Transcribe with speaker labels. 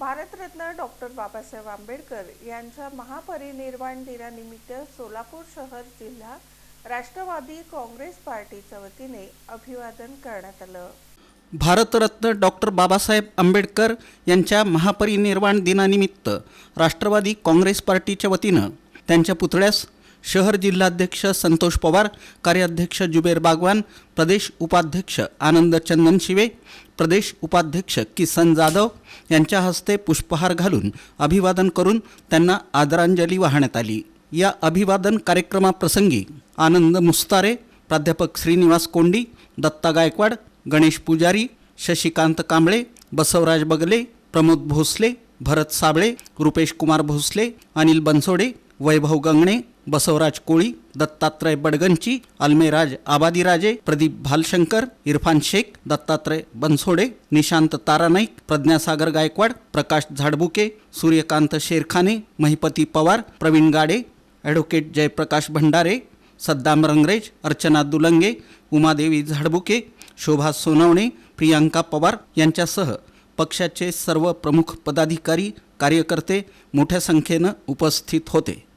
Speaker 1: Bharat Ratna doctor Babasaheb Ambedkar यांच्या महापरिनिर्वाण दिनानिमित्त सोलापूर शहर जिल्हा राष्ट्रवादी काँग्रेस पार्टीच्या वतीने अभिवादन करण्यात आलं.
Speaker 2: भारतरत्न डॉक्टर बाबासाहेब आंबेडकर यांच्या महापरिनिर्वाण दिनानिमित्त राष्ट्रवादी काँग्रेस पार्टीच्या वतीनं त्यांच्या पुतळ्यास शहर जिल्हाध्यक्ष संतोष पवार कार्याध्यक्ष जुबेर बागवान प्रदेश उपाध्यक्ष आनंद चंदन शिवे प्रदेश उपाध्यक्ष किसन जाधव यांच्या हस्ते पुष्पहार घालून अभिवादन करून त्यांना आदरांजली वाहण्यात आली. या अभिवादन कार्यक्रमाप्रसंगी आनंद मुस्तारे प्राध्यापक श्रीनिवास कोंडी दत्ता गायकवाड गणेश पुजारी शशिकांत कांबळे बसवराज बगले प्रमोद भोसले भरत साबळे रुपेश कुमार भोसले अनिल बनसोडे वैभव गंगणे बसवराज कोळी दत्तात्रय बडगंची अल्मेराज आबादीराजे प्रदीप भालशंकर इरफान शेख दत्तात्रय बनसोडे निशांत तारानाईक प्रज्ञासागर गायकवाड प्रकाश झाडबुके सूर्यकांत शेरखाने महिपती पवार प्रवीण गाडे ॲडव्होकेट जयप्रकाश भंडारे सद्दाम रंगरेज अर्चना दुलंगे उमादेवी झाडबुके शोभा सोनवणे प्रियांका पवार यांच्यासह पक्षाचे सर्व प्रमुख पदाधिकारी कार्यकर्ते मोठ्या संख्येनं उपस्थित होते.